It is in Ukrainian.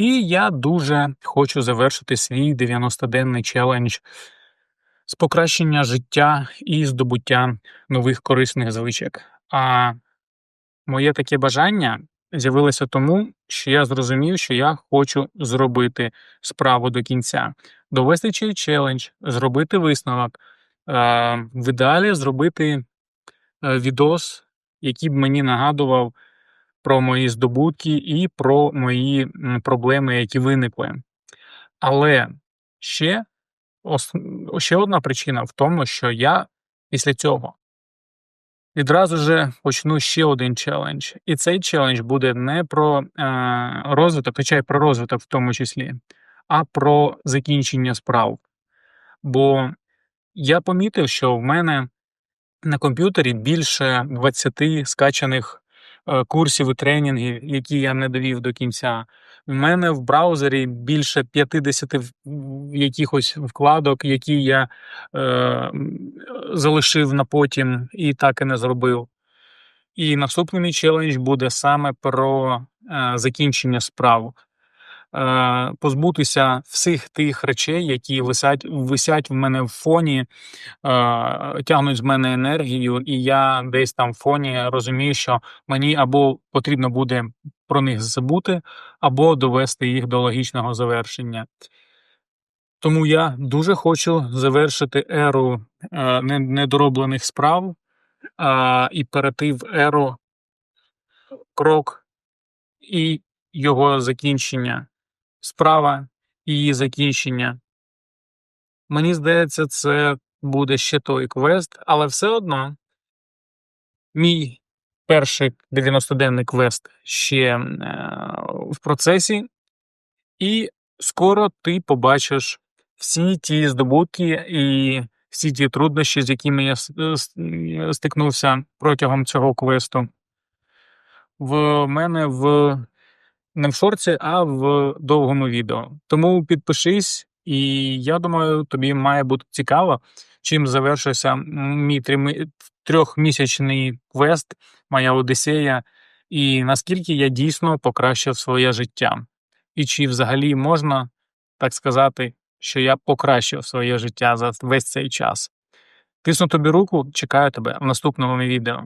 І я дуже хочу завершити свій 90-денний челендж з покращення життя і здобуття нових корисних звичок. А моє таке бажання з'явилося тому, що я зрозумів, що я хочу зробити справу до кінця, довести цей челендж, зробити висновок, в ідеалі зробити е, відос, який б мені нагадував про мої здобутки і про мої проблеми, які виникли. Але ще, ще одна причина в тому, що я після цього відразу же почну ще один челендж. І цей челендж буде не про е, розвиток, хоча й про розвиток в тому числі, а про закінчення справ. Бо я помітив, що в мене на комп'ютері більше 20 скачаних курсів і тренінгів, які я не довів до кінця. У мене в браузері більше 50 в- в- якихось вкладок, які я е, залишив на потім і так і не зробив. І наступний мій челендж буде саме про е, закінчення справ. Е, позбутися всіх тих речей, які висять, висять в мене в фоні, е, тягнуть з мене енергію, і я десь там в фоні розумію, що мені або потрібно буде про них забути, або довести їх до логічного завершення. Тому я дуже хочу завершити еру е, недороблених справ і перейти в еру крок і його закінчення, справа і її закінчення. Мені здається, це буде ще той квест, але все одно мій перший 90-денний квест ще е, в процесі, і скоро ти побачиш всі ті здобутки і всі ті труднощі, з якими я е, е, стикнувся протягом цього квесту. В мене в не в шорці, а в довгому відео. Тому підпишись, і я думаю, тобі має бути цікаво, чим завершився мій трьохмісячний квест, моя Одіссея, і наскільки я дійсно покращив своє життя. І чи взагалі можна так сказати, що я покращив своє життя за весь цей час. Тисну тобі руку, чекаю тебе в наступному відео.